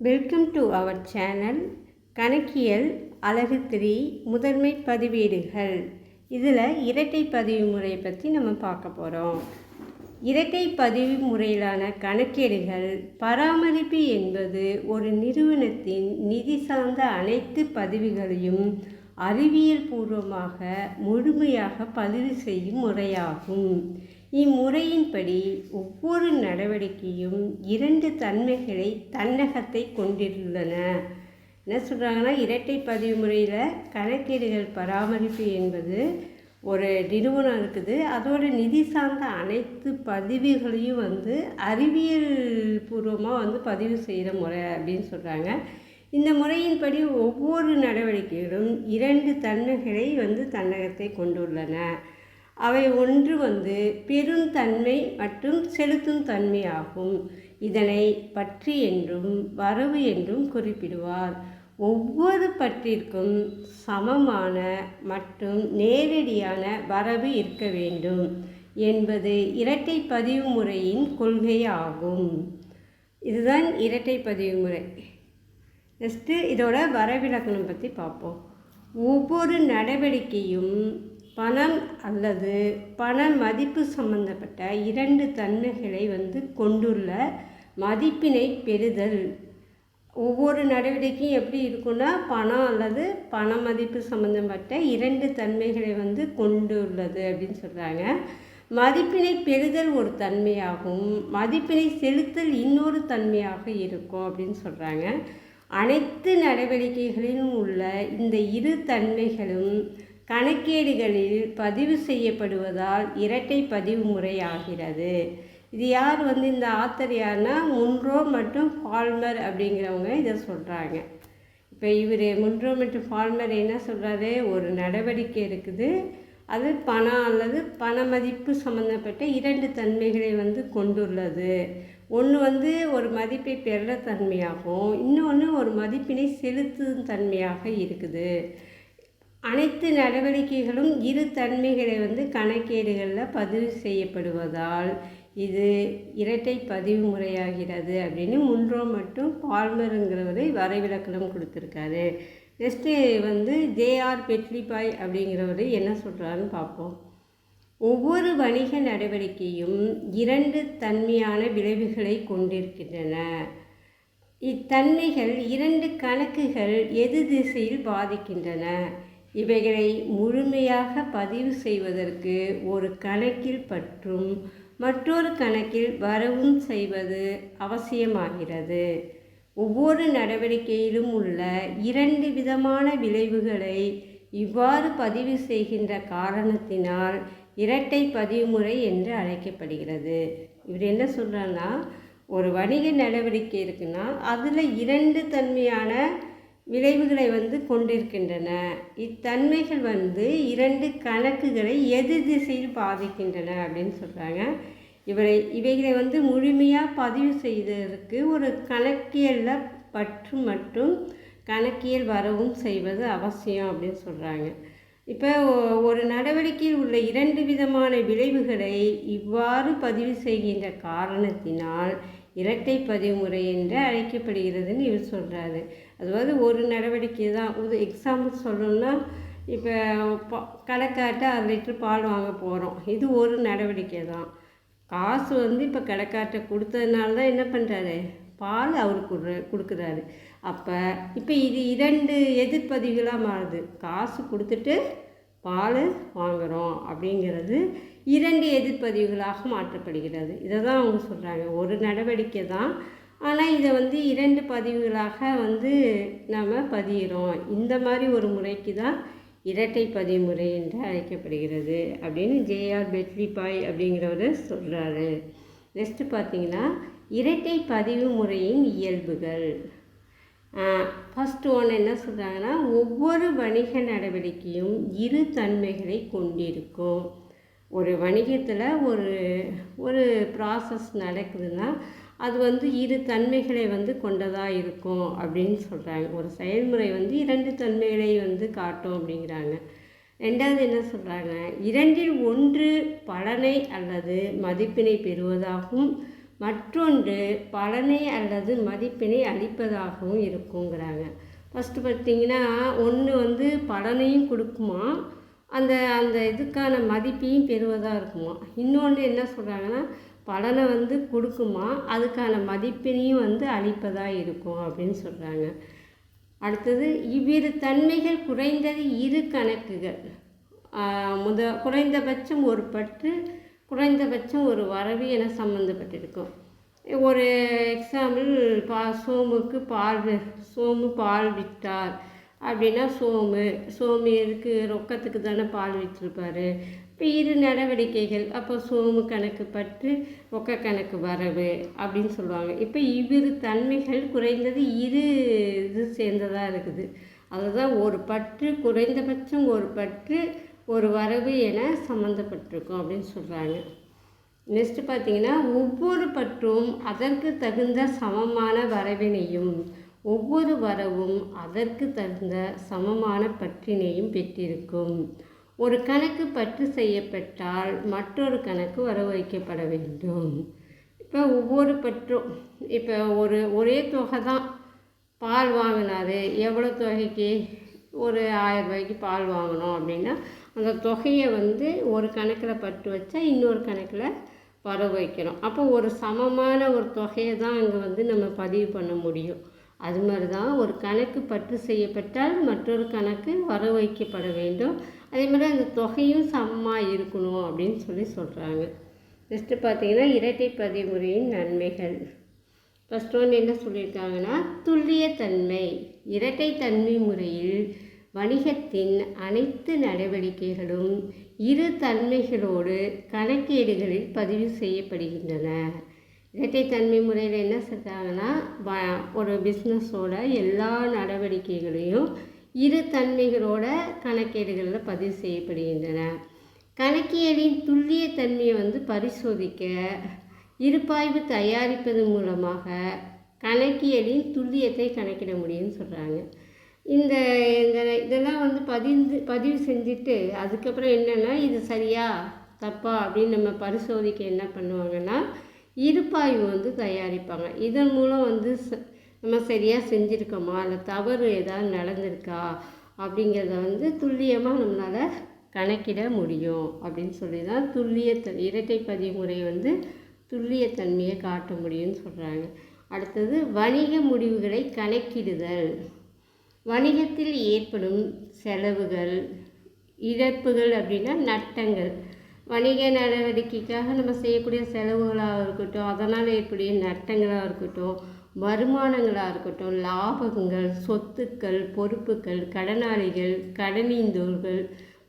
Welcome to our channel கணக்கியல் அழகு three முதன்மை பதிவேடுகள். இதில் இரட்டை பதிவு முறையை பற்றி நம்ம பார்க்க போகிறோம் இரட்டை பதிவு முறையிலான கணக்கீடுகள் பராமரிப்பு என்பது ஒரு நிறுவனத்தின் நிதி சார்ந்த அனைத்து பதிவுகளையும் அறிவியல் பூர்வமாக முழுமையாக பதிவு செய்யும் முறையாகும். இம்முறையின்படி ஒவ்வொரு நடவடிக்கையும் இரண்டு தன்மைகளை தன்னகத்தை கொண்டிருந்தன. என்ன சொல்கிறாங்கன்னா இரட்டை பதிவு முறையில் கணக்கீடுகள் பராமரிப்பு என்பது ஒரு நிறுவனம் இருக்குது. அதோட நிதி சார்ந்த அனைத்து பதிவுகளையும் வந்து அறிவியல் பூர்வமாக வந்து பதிவு செய்கிற முறை அப்படின்னு சொல்கிறாங்க இந்த முறையின்படி ஒவ்வொரு நடவடிக்கைகளும் இரண்டு தன்மைகளை வந்து தன்னகத்தை கொண்டுள்ளன. அவை ஒன்று வந்து பெருந்தன்மை மற்றும் செலுத்தும் தன்மை ஆகும் இதனை பற்றி என்றும் வரவு என்றும் குறிப்பிடுவார். ஒவ்வொரு பற்றிற்கும் சமமான மற்றும் நேரடியான வரவு இருக்க வேண்டும் என்பது இரட்டை பதிவு முறையின் கொள்கையாகும். இதுதான் இரட்டை பதிவு முறை. நெக்ஸ்ட்டு இதோட வரவிலக்கணம் பற்றி பார்ப்போம். ஒவ்வொரு நடவடிக்கையும் பணம் அல்லது பண மதிப்பு சம்பந்தப்பட்ட இரண்டு தன்மைகளை வந்து கொண்டுள்ள மதிப்பினை பெறுதல். ஒவ்வொரு நடவடிக்கையும் எப்படி இருக்குன்னா பணம் அல்லது பண மதிப்பு சம்மந்தப்பட்ட இரண்டு தன்மைகளை வந்து கொண்டுள்ளது அப்படின்னு சொல்கிறாங்க மதிப்பினை பெறுதல் ஒரு தன்மையாகும். மதிப்பினை செலுத்தல் இன்னொரு தன்மையாக இருக்கும் அப்படின்னு சொல்கிறாங்க அனைத்து நடவடிக்கைகளிலும் உள்ள இந்த இரு தன்மைகளும் கணக்கேடுகளில் பதிவு செய்யப்படுவதால் இரட்டை பதிவு முறை ஆகிறது இது யார் வந்து இந்த ஆத்தர் யாருன்னா முன்ரோ மற்றும் ஃபால்மர் அப்படிங்கிறவங்க இதை சொல்கிறாங்க இப்போ இவர் முன்ரோ மற்றும் ஃபால்மர் என்ன சொல்கிறாரு ஒரு நடவடிக்கை இருக்குது. அது பணம் அல்லது பண மதிப்பு சம்மந்தப்பட்ட இரண்டு தன்மைகளை வந்து கொண்டுள்ளது. ஒன்று வந்து ஒரு மதிப்பை பெற தன்மையாகவும் இன்னொன்று ஒரு மதிப்பினை செலுத்தும் தன்மையாக இருக்குது. அனைத்து நடவடிக்கைகளும் இரு தன்மைகளை வந்து கணக்கேடுகளில் பதிவு செய்யப்படுவதால் இது இரட்டை பதிவு முறையாகிறது அப்படின்னு முன்றோ மற்றும் பால்மருங்கிறவரை வரைவிலக்கணம் கொடுத்துருக்காரு. நெக்ஸ்ட்டு வந்து ஜேஆர் பெட்லிபாய் அப்படிங்கிறவர் என்ன சொல்கிறாருன்னு பார்ப்போம். ஒவ்வொரு வணிக நடவடிக்கையும் இரண்டு தன்மையான விளைவுகளை கொண்டிருக்கின்றன. இத்தன்மைகள் இரண்டு கணக்குகள் எது திசையில் பாதிக்கின்றன? இவைகளை முழுமையாக பதிவு செய்வதற்கு ஒரு கணக்கில் பற்றும் மற்றொரு கணக்கில் வரவும் செய்வது அவசியமாகிறது. ஒவ்வொரு நடவடிக்கையிலும் உள்ள இரண்டு விதமான விளைவுகளை இவ்வாறு பதிவு செய்கின்ற காரணத்தினால் இரட்டை பதிவுமுறை என்று அழைக்கப்படுகிறது. இவர் என்ன சொல்கிறான்னா ஒரு வணிக நடவடிக்கை இருக்குன்னா அதில் இரண்டு தன்மையான விளைவுகளை வந்து கொண்டிருக்கின்றன. இத்தன்மைகள் வந்து இரண்டு கணக்குகளை எதிர் திசையில் பாதிக்கின்றன அப்படின்னு சொல்கிறாங்க இவரை இவைகளை வந்து முழுமையாக பதிவு செய்ததற்கு ஒரு கணக்கியலில் பற்று மற்றும் கணக்கியல் வரவும் செய்வது அவசியம் அப்படின்னு சொல்கிறாங்க இப்போ ஒரு நடவடிக்கையில் உள்ள இரண்டு விதமான விளைவுகளை இவ்வாறு பதிவு செய்கின்ற காரணத்தினால் இரட்டை பதிவுமுறை என்று அழைக்கப்படுகிறதுன்னு இவர் சொல்கிறாரு அதாவது ஒரு நடவடிக்கை தான். ஒரு எக்ஸாம்பிள் சொல்லணும்னா இப்போ பா கடைக்காட்ட அரை லிட்டர் பால் வாங்க போகிறோம் இது ஒரு நடவடிக்கை தான். காசு வந்து இப்போ கடைக்காட்ட கொடுத்ததுனால தான் என்ன பண்ணுறாரு பால் அவர் கொடு கொடுக்குறாரு. அப்போ இப்போ இது இரண்டு எதிர்ப்பதிவுகளாக மாறுது. காசு கொடுத்துட்டு பால் வாங்குகிறோம் அப்படிங்கிறது இரண்டு எதிர்ப்பதிவுகளாக மாற்றப்படுகிறது. இதை தான் அவங்க சொல்கிறாங்க ஒரு நடவடிக்கை தான். ஆனால் இதை வந்து இரண்டு பதிவுகளாக வந்து நம்ம பதிகிறோம் இந்த மாதிரி ஒரு முறைக்கு தான் இரட்டை பதிவு முறை என்று அழைக்கப்படுகிறது அப்படின்னு ஜேஆர் பெட்லிபாய் அப்படிங்கிறவர் சொல்கிறாரு நெக்ஸ்ட்டு பார்த்தீங்கன்னா இரட்டை பதிவு முறையின் இயல்புகள். ஃபஸ்ட்டு ஒன்று என்ன சொல்கிறாங்கன்னா ஒவ்வொரு வணிக நடவடிக்கையும் இரு தன்மைகளை கொண்டிருக்கும். ஒரு வணிகத்தில் ஒரு ஒரு ப்ராசஸ் நடக்குதுன்னா அது வந்து இரு தன்மைகளை வந்து கொண்டதாக இருக்கும் அப்படின்னு சொல்கிறாங்க ஒரு செயல்முறை வந்து இரண்டு தன்மைகளை வந்து காட்டும் அப்படிங்கிறாங்க. ரெண்டாவது என்ன சொல்கிறாங்க இரண்டில் ஒன்று பலனை அல்லது மதிப்பினை பெறுவதாகவும் மற்றொன்று பலனை அல்லது மதிப்பினை அளிப்பதாகவும் இருக்குங்கிறாங்க. ஃபஸ்ட்டு பார்த்தீங்கன்னா ஒன்று வந்து பலனையும் கொடுக்குமா அந்த அந்த இதுக்கான மதிப்பையும் பெறுவதாக இருக்குமா? இன்னொன்று என்ன சொல்கிறாங்கன்னா பலனை வந்து கொடுக்குமா? அதுக்கான மதிப்பினையும் வந்து அளிப்பதாக இருக்கும் அப்படின்னு சொல்கிறாங்க அடுத்தது இவ்விரு தன்மைகள் குறைந்தது இரு கணக்குகள். முத குறைந்தபட்சம் ஒரு பற்று குறைந்தபட்சம் ஒரு வரவு என சம்மந்தப்பட்டிருக்கும் ஒரு எக்ஸாம்பிள் பா சோமுக்கு பால் சோமு பால் விட்டார். அப்படின்னா சோமு சோமு இருக்கு ரொக்கத்துக்கு தானே பால் விற்றுருப்பார் இப்போ இரு நடவடிக்கைகள். அப்போ சோமு கணக்கு பற்று ரொக்க கணக்கு வரவு அப்படின்னு சொல்லுவாங்க. இப்போ இவ்விரு தன்மைகள் குறைந்தது இரு இது சேர்ந்ததாக இருக்குது. அதுதான் ஒரு பற்று குறைந்தபட்சம் ஒரு பற்று ஒரு வரவு என சம்மந்தப்பட்டிருக்கும் அப்படின்னு சொல்கிறாங்க நெக்ஸ்ட்டு பார்த்தீங்கன்னா ஒவ்வொரு பற்றும் அதற்கு தகுந்த சமமான வரவினையும் ஒவ்வொரு வரவும் அதற்கு தகுந்த சமமான பற்றினையும் பெற்றிருக்கும். ஒரு கணக்கு பற்று செய்யப்பட்டால் மற்றொரு கணக்கு வரவழைக்கப்பட வேண்டும். இப்போ ஒவ்வொரு பற்றும் இப்போ ஒரு ஒரே தொகை தான் பால் வாங்கினாரு. எவ்வளோ தொகைக்கு? ஒரு ஆயிரம் ரூபாய்க்கு பால் வாங்கினோம் அப்படின்னா அந்த தொகையை வந்து ஒரு கணக்கில் பட்டு வச்சா இன்னொரு கணக்கில் வர வைக்கிறோம் அப்போ ஒரு சமமான ஒரு தொகையை தான் அங்கே வந்து நம்ம பதிவு பண்ண முடியும். அது மாதிரி தான் ஒரு கணக்கு பற்று செய்யப்பட்டால் மற்றொரு கணக்கு வர வைக்கப்பட வேண்டும். அதே மாதிரி அந்த தொகையும் சமமாக இருக்கணும் அப்படின்னு சொல்லி சொல்கிறாங்க நெக்ஸ்ட்டு பார்த்தீங்கன்னா இரட்டை பதிமுறையின் நன்மைகள். ஃபஸ்ட் ஒன்று என்ன சொல்லியிருக்காங்கன்னா துல்லியத்தன்மை இரட்டை தன்மை முறையில் வணிகத்தின் அனைத்து நடவடிக்கைகளும் இரு தன்மைகளோடு கணக்கீடுகளில் பதிவு செய்யப்படுகின்றன. இரட்டைத்தன்மை முறையில் என்ன சொல்கிறாங்கன்னா ஒரு பிஸ்னஸோட எல்லா நடவடிக்கைகளையும் இரு தன்மைகளோட கணக்கேடுகளில் பதிவு செய்யப்படுகின்றன. கணக்கியலின் துல்லிய தன்மையை வந்து பரிசோதிக்க இருப்பாய்வு தயாரிப்பது மூலமாக கணக்கியலின் துல்லியத்தை கணக்கிட முடியும்னு சொல்கிறாங்க இந்த இந்த இதெல்லாம் வந்து பதிந்து பதிவு செஞ்சுட்டு அதுக்கப்புறம் என்னென்னா இது சரியா தப்பா அப்படின்னு நம்ம பரிசோதிக்க என்ன பண்ணுவாங்கன்னா இருப்பாய்வு வந்து தயாரிப்பாங்க. இதன் மூலம் வந்து நம்ம சரியாக செஞ்சுருக்கோமா? இல்லை தவறு ஏதாவது நடந்திருக்கா? அப்படிங்கிறத வந்து துல்லியமாக நம்மளால் கணக்கிட முடியும். அப்படின்னு சொல்லி தான் துல்லிய இரட்டை பதிவு முறை வந்து துல்லியத்தன்மையை காட்ட முடியும்னு சொல்கிறாங்க அடுத்தது வணிக முடிவுகளை கணக்கிடுதல். வணிகத்தில் ஏற்படும் செலவுகள் இழப்புகள் அப்படின்னா நட்டங்கள். வணிக நடவடிக்கைக்காக நம்ம செய்யக்கூடிய செலவுகளாக இருக்கட்டும் அதனால் ஏற்படும் நட்டங்களாக இருக்கட்டும் வருமானங்களாக இருக்கட்டும் லாபங்கள் சொத்துக்கள் பொறுப்புகள் கடனாளிகள் கடனீந்தோர்கள்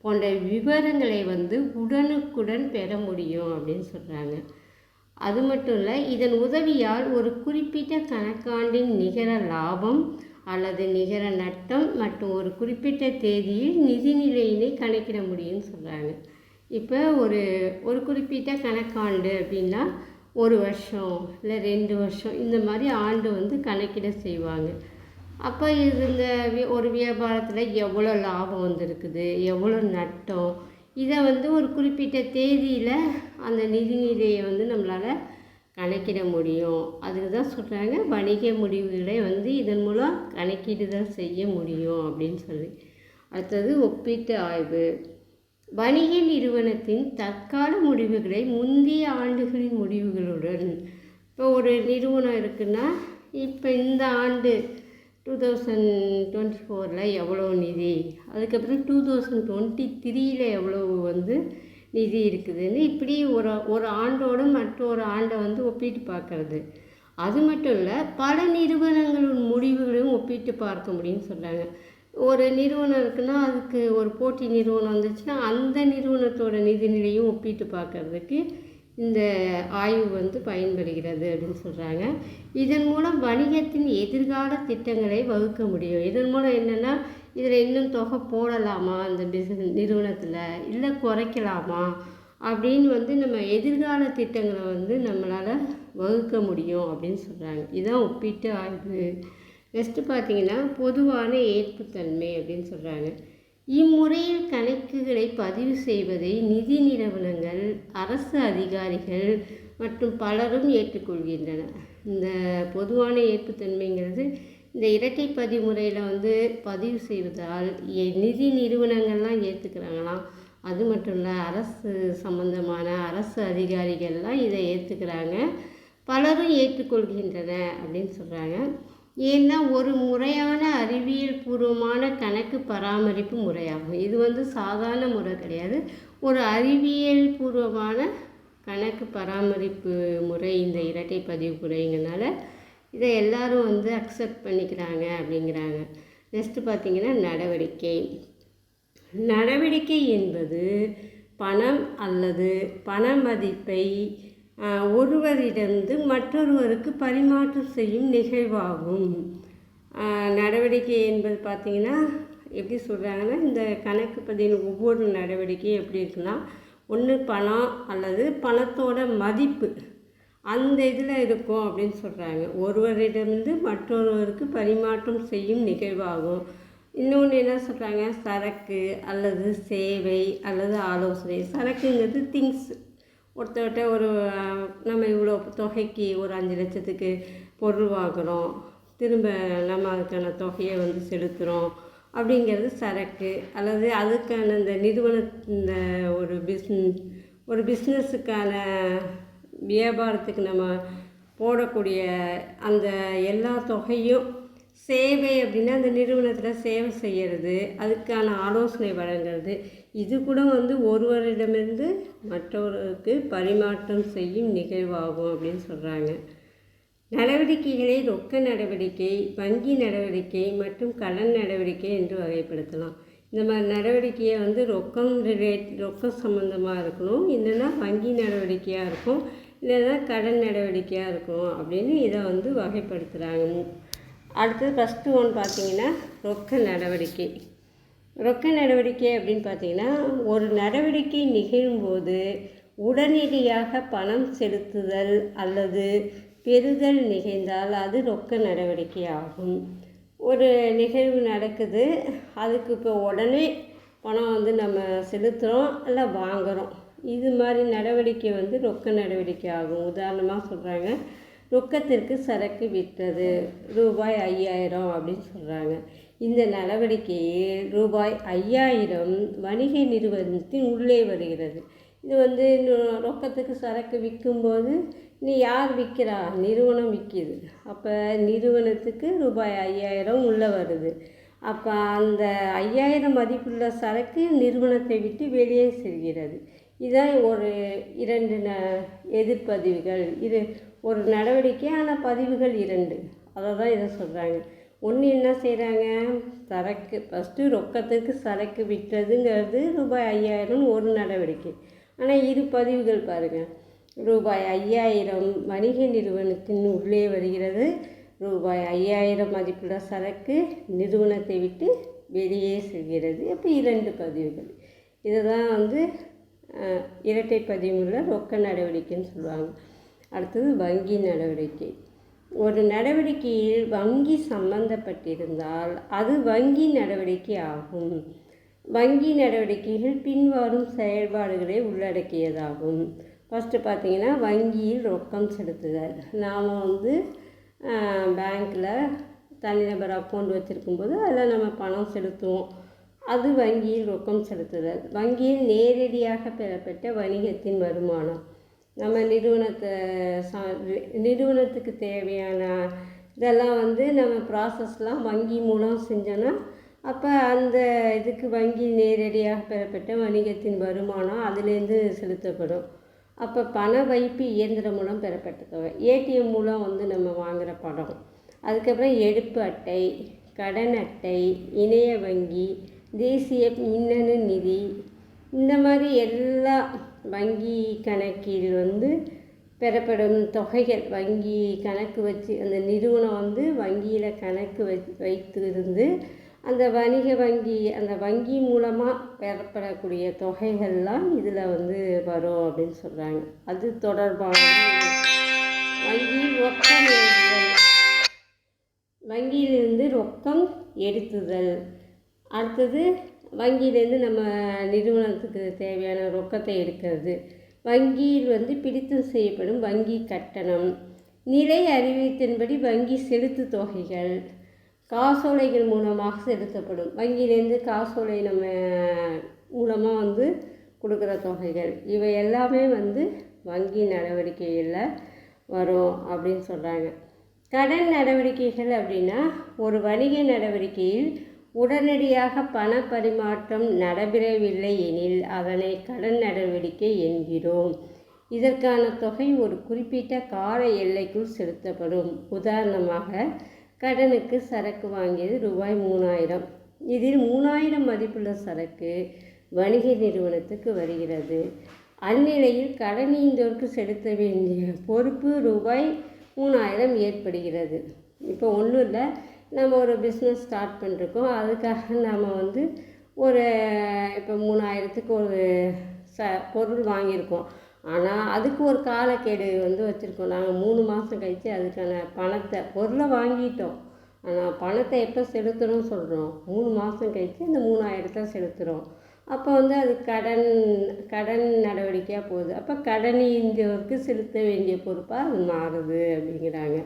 போன்ற விவரங்களை வந்து உடனுக்குடன் பெற முடியும் அப்படின்னு சொல்கிறாங்க அது மட்டும் இல்லை இதன் உதவியால் ஒரு குறிப்பிட்ட கணக்காண்டின் நிகர லாபம் அல்லது நிகர நட்டம் மற்றும் ஒரு குறிப்பிட்ட தேதியில் நிதிநிலையினை கணக்கிட முடியும்னு சொல்கிறாங்க இப்போ ஒரு ஒரு குறிப்பிட்ட கணக்காண்டு அப்படின்னா ஒரு வருஷம் இல்லை ரெண்டு வருஷம் இந்த மாதிரி ஆண்டு வந்து கணக்கிட செய்வாங்க. அப்போ இது இந்த ஒரு வியாபாரத்தில் எவ்வளோ லாபம் வந்திருக்குது எவ்வளோ நட்டம் இதை வந்து ஒரு குறிப்பிட்ட தேதியில் அந்த நிதிநிலையை வந்து நம்மளால் கணக்கிட முடியும். அதுக்கு தான் சொல்கிறாங்க வணிக முடிவுகளை வந்து இதன் மூலம் கணக்கீடுதல் செய்ய முடியும் அப்படின்னு சொல்லி. அடுத்தது ஒப்பீட்டு ஆய்வு. வணிக நிறுவனத்தின் தற்கால முடிவுகளை முந்தைய ஆண்டுகளின் முடிவுகளுடன். இப்போ ஒரு நிறுவனம் இருக்குன்னா இப்போ இந்த ஆண்டு டூ தௌசண்ட் டுவெண்ட்டி ஃபோரில் எவ்வளோ நிதி? அதுக்கப்புறம் டூ தௌசண்ட் டுவெண்ட்டி த்ரீயில் எவ்வளோ வந்து நிதி இருக்குதுன்னு இப்படி ஒரு ஒரு ஆண்டோடு மற்றொரு ஆண்டை வந்து ஒப்பிட்டு பார்க்கறது. அது மட்டும் இல்லை பல நிறுவனங்களின் முடிவுகளையும் ஒப்பிட்டு பார்க்க முடியும்னு சொல்கிறாங்க ஒரு நிறுவனம் இருக்குன்னா அதுக்கு ஒரு போட்டி நிறுவனம் வந்துச்சுன்னா அந்த நிறுவனத்தோட நிதிநிலையும் ஒப்பிட்டு பார்க்கறதுக்கு இந்த ஆய்வு வந்து பயன்படுகிறது அப்படின்னு சொல்கிறாங்க இதன் மூலம் வணிகத்தின் எதிர்கால திட்டங்களை வகுக்க முடியும். இதன் மூலம் என்னென்னா இதில் இன்னும் தொகை போடலாமா? அந்த பிஸ்னஸ் நிறுவனத்தில் இல்லை குறைக்கலாமா? அப்படின்னு வந்து நம்ம எதிர்கால திட்டங்களை வந்து நம்மளால் வகுக்க முடியும் அப்படின்னு சொல்கிறாங்க இதுதான் ஒப்பீட்டு ஆய்வு நெக்ஸ்ட்டு பார்த்தீங்கன்னா பொதுவான ஏற்புத்தன்மை அப்படின்னு சொல்கிறாங்க இம்முறையில் கணக்குகளை பதிவு செய்வதை நிதி நிறுவனங்கள் அரசு அதிகாரிகள் மற்றும் பலரும் ஏற்றுக்கொள்கின்றனர் இந்த பொதுவான ஏற்புத்தன்மைங்கிறது இந்த இரட்டை பதிவு முறையில் வந்து பதிவு செய்வதால் நிதி நிறுவனங்கள்லாம் ஏற்றுக்கிறாங்களாம் அது மட்டும் இல்லை அரசு சம்பந்தமான அரசு அதிகாரிகள்லாம் இதை ஏற்றுக்கிறாங்க பலரும் ஏற்றுக்கொள்கின்றன அப்படின்னு சொல்கிறாங்க ஏன்னா ஒரு முறையான அறிவியல் பூர்வமான கணக்கு பராமரிப்பு முறையாகும். இது வந்து சாதாரண முறை கிடையாது. ஒரு அறிவியல் பூர்வமான கணக்கு பராமரிப்பு முறை இந்த இரட்டை பதிவு முறைங்கிறனால இதை எல்லாரும் வந்து அக்செப்ட் பண்ணிக்கிறாங்க அப்படிங்கிறாங்க. நெக்ஸ்ட்டு பார்த்திங்கன்னா நடவடிக்கை. நடவடிக்கை என்பது பணம் அல்லது பண மதிப்பை ஒருவரிடந்து மற்றொருவருக்கு பரிமாற்றம் செய்யும் நிகழ்வாகும். நடவடிக்கை என்பது பார்த்திங்கன்னா எப்படி சொல்கிறாங்கன்னா இந்த கணக்கு பதிவின் ஒவ்வொரு நடவடிக்கையும் எப்படி இருக்குன்னா ஒன்று பணம் அல்லது பணத்தோட மதிப்பு அந்த இதில் இருக்கும் அப்படின்னு சொல்கிறாங்க ஒருவரிடமிருந்து மற்றொருவருக்கு பரிமாற்றம் செய்யும் நிகழ்வாகும். இன்னொன்று என்ன சொல்கிறாங்க சரக்கு அல்லது சேவை அல்லது ஆலோசனை. சரக்குங்கிறது திங்ஸ் ஒருத்தர்கிட்ட ஒரு நம்ம இவ்வளோ தொகைக்கு ஒரு அஞ்சு லட்சத்துக்கு பொருள் வாங்குகிறோம் திரும்ப நம்ம அதுக்கான தொகையை வந்து செலுத்துகிறோம் அப்படிங்கிறது சரக்கு. அல்லது அதுக்கான இந்த நிறுவன இந்த ஒரு பிஸ்னஸ் ஒரு பிஸ்னஸுக்கான வியாபாரத்துக்கு நம்ம போடக்கூடிய அந்த எல்லா தொகையும் சேவை அப்படின்னா அந்த நிறுவனத்தில் சேவை செய்கிறது அதுக்கான ஆலோசனை வழங்குறது இது கூட வந்து ஒருவரிடமிருந்து மற்றவருக்கு பரிமாற்றம் செய்யும் நிகழ்வாகும் அப்படின்னு சொல்கிறாங்க நடவடிக்கைகளை ரொக்க நடவடிக்கை வங்கி நடவடிக்கை மற்றும் கடன் நடவடிக்கை என்று வகைப்படுத்தலாம். இந்த மாதிரி நடவடிக்கையை வந்து ரொக்கம் ரிலேட் ரொக்கம் சம்மந்தமாக இருக்கணும். இல்லைன்னா வங்கி நடவடிக்கையாக இருக்கும். இல்லைன்னா கடன் நடவடிக்கையாக இருக்கும் அப்படின்னு இதை வந்து வகைப்படுத்துகிறாங்க அடுத்தது ஃபஸ்ட்டு ஒன்று பார்த்தீங்கன்னா ரொக்க நடவடிக்கை. ரொக்க நடவடிக்கை அப்படின்னு பார்த்தீங்கன்னா ஒரு நடவடிக்கை நிகழும்போது உடனடியாக பணம் செலுத்துதல் அல்லது பெறுதல் நிகழ்ந்தால் அது ரொக்க நடவடிக்கை ஆகும். ஒரு நிகழ்வு நடக்குது அதுக்கு இப்போ உடனே பணம் வந்து நம்ம செலுத்துகிறோம் இல்லை வாங்குகிறோம் இது மாதிரி நடவடிக்கை வந்து ரொக்க நடவடிக்கை ஆகும். உதாரணமாக சொல்கிறாங்க ரொக்கத்திற்கு சரக்கு விற்றது ரூபாய் ஐயாயிரம் அப்படின்னு சொல்கிறாங்க இந்த நடவடிக்கையில் ரூபாய் ஐயாயிரம் வணிக நிறுவனத்தின் உள்ளே வருகிறது. இது வந்து ரொக்கத்துக்கு சரக்கு விற்கும்போது நீ யார் விற்கிறா? நிறுவனம் விற்கிது. அப்போ நிறுவனத்துக்கு ரூபாய் ஐயாயிரம் உள்ளே வருது. அப்போ அந்த ஐயாயிரம் மதிப்புள்ள சரக்கு நிறுவனத்தை விட்டு வெளியே செல்கிறது. இதான் ஒரு இரண்டு ந எதிர்ப்பதிவுகள். இது ஒரு நடவடிக்கையான பதிவுகள் இரண்டு. அதை தான் இதை சொல்கிறாங்க ஒன்று என்ன செய்கிறாங்க சரக்கு. ஃபஸ்ட்டு ரொக்கத்துக்கு சரக்கு விற்றதுங்கிறது ரூபாய் ஐயாயிரம் ஒரு நடவடிக்கை. ஆனால் இரு பதிவுகள் பாருங்கள் ரூபாய் ஐயாயிரம் வணிக நிறுவனத்தின் உள்ளே வருகிறது. ரூபாய் ஐயாயிரம் மதிப்புள்ள சரக்கு நிறுவனத்தை விட்டு வெளியே செல்கிறது. அப்போ இரண்டு பதிவுகள். இதை தான் வந்து இரட்டை பதிவுள்ள ரொக்க நடவடிக்கைன்னு சொல்லுவாங்க. அடுத்தது வங்கி நடவடிக்கை. ஒரு நடவடிக்கையில் வங்கி சம்பந்தப்பட்டிருந்தால் அது வங்கி நடவடிக்கை ஆகும். வங்கி நடவடிக்கைகள் பின்வரும் செயல்பாடுகளை உள்ளடக்கியதாகும். ஃபஸ்ட்டு பார்த்தீங்கன்னா வங்கியில் ரொக்கம் செலுத்துதல். நாம் வந்து பேங்க்கில் தனிநபர் அக்கௌண்ட் வச்சுருக்கும்போது அதில் நம்ம பணம் செலுத்துவோம். அது வங்கியில் ரொக்கம் செலுத்துதல். வங்கியில் நேரடியாக பெறப்பட்ட வணிகத்தின் வருமானம். நம்ம நிறுவனத்தை சா நிறுவனத்துக்கு தேவையான இதெல்லாம் வந்து நம்ம ப்ராசஸ்லாம் வங்கி மூலம் செஞ்சோன்னா அப்போ அந்த இதுக்கு வங்கி நேரடியாக பெறப்பட்ட வணிகத்தின் வருமானம் அதுலேருந்து செலுத்தப்படும். அப்போ பண வைப்பு இயந்திரம் மூலம் பெறப்பட்ட தொகை ஏடிஎம் மூலம் வந்து நம்ம வாங்குகிற பணம். அதுக்கப்புறம் எடுப்பு அட்டை கடன் அட்டை இணைய வங்கி தேசிய மின்னணு நிதி இந்த மாதிரி எல்லா வங்கி கணக்கில் வந்து பெறப்படும் தொகைகள் வங்கி கணக்கு வச்சு அந்த நிறுவனம் வந்து வங்கியில் கணக்கு வை வைத்திருந்து அந்த வணிக வங்கி அந்த வங்கி மூலமாக பெறப்படக்கூடிய தொகைகள்லாம் இதில் வந்து வரும் அப்படின்னு சொல்கிறாங்க அது தொடர்பான வங்கி ரொக்கம் எழுதுதல் வங்கியிலிருந்து ரொக்கம் எடுத்துதல். அடுத்தது வங்கியிலேருந்து நம்ம நிறுவனத்துக்கு தேவையான ரொக்கத்தை எடுக்கிறது. வங்கியில் வந்து பிடித்தம் செய்யப்படும் வங்கி கட்டணம். நிலை அறிவித்தின்படி வங்கி செலுத்து தொகைகள் காசோலைகள் மூலமாக செலுத்தப்படும். வங்கியிலேருந்து காசோலை நம்ம மூலமாக வந்து கொடுக்குற தொகைகள். இவை எல்லாமே வந்து வங்கி நடவடிக்கைகளில் வரும் அப்படின்னு சொல்கிறாங்க கடன் நடவடிக்கைகள் அப்படின்னா ஒரு வணிக நடவடிக்கையில் உடனடியாக பண பரிமாற்றம் நடைபெறவில்லை எனில் அதனை கடன் நடவடிக்கை என்கிறோம். இதற்கான தொகை ஒரு குறிப்பிட்ட கால எல்லைக்குள் செலுத்தப்படும். உதாரணமாக கடனுக்கு சரக்கு வாங்கியது ரூபாய் மூணாயிரம். இதில் மூணாயிரம் மதிப்புள்ள சரக்கு வணிக நிறுவனத்துக்கு வருகிறது. அந்நிலையில் கடனீந்தோருக்கு செலுத்த வேண்டிய பொறுப்பு ரூபாய் மூணாயிரம் ஏற்படுகிறது. இப்போ ஒன்றும் இல்லை. நம்ம ஒரு பிஸ்னஸ் ஸ்டார்ட் பண்ணிருக்கோம் அதுக்காக நம்ம வந்து ஒரு இப்போ மூணாயிரத்துக்கு ஒரு ச பொருள் வாங்கியிருக்கோம். ஆனால் அதுக்கு ஒரு காலக்கெடு வந்து வச்சுருக்கோம். நாங்கள் மூணு மாதம் கழித்து அதுக்கான பணத்தை பொருளை வாங்கிட்டோம். ஆனால் பணத்தை எப்போ செலுத்தணும்னு சொல்கிறோம் மூணு மாதம் கழித்து அந்த மூணாயிரத்தை செலுத்துகிறோம் அப்போ வந்து அது கடன் கடன் நடவடிக்கையாக போகுது. அப்போ கடன் இந்தியவருக்கு செலுத்த வேண்டிய பொறுப்பாக அது மாறுது அப்படிங்கிறாங்க.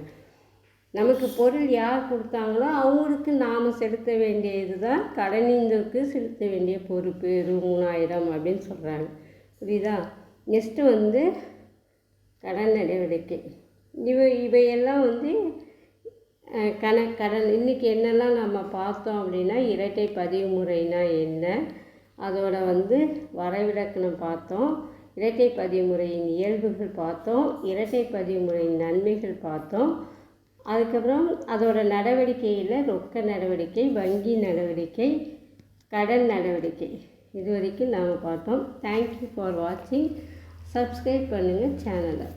நமக்கு பொருள் யார் கொடுத்தாங்களோ அவங்களுக்கு நாம் செலுத்த வேண்டிய இதுதான் கடனிந்தருக்கு செலுத்த வேண்டிய பொறுப்பு. இது மூணாயிரம் அப்படின்னு சொல்கிறாங்க புரியுதா? நெக்ஸ்ட்டு வந்து கடன் நடவடிக்கை. இவை இவையெல்லாம் வந்து கண கடன் இன்றைக்கி என்னெல்லாம் நம்ம பார்த்தோம் அப்படின்னா இரட்டை பதிவு முறைனா என்ன? அதோட வந்து வரைவிலக்கணம் பார்த்தோம். இரட்டை பதிவு முறையின் இயல்புகள் பார்த்தோம். இரட்டை பதிவு முறையின் நன்மைகள் பார்த்தோம். அதுக்கப்புறம் அதோட நடவடிக்கையில் ரொக்க நடவடிக்கை வங்கி நடவடிக்கை கடன் நடவடிக்கை. இது வரைக்கும் நாம் பார்த்தோம். தேங்க்யூ ஃபார் வாட்சிங் சப்ஸ்கிரைப் பண்ணுங்கள் சேனலை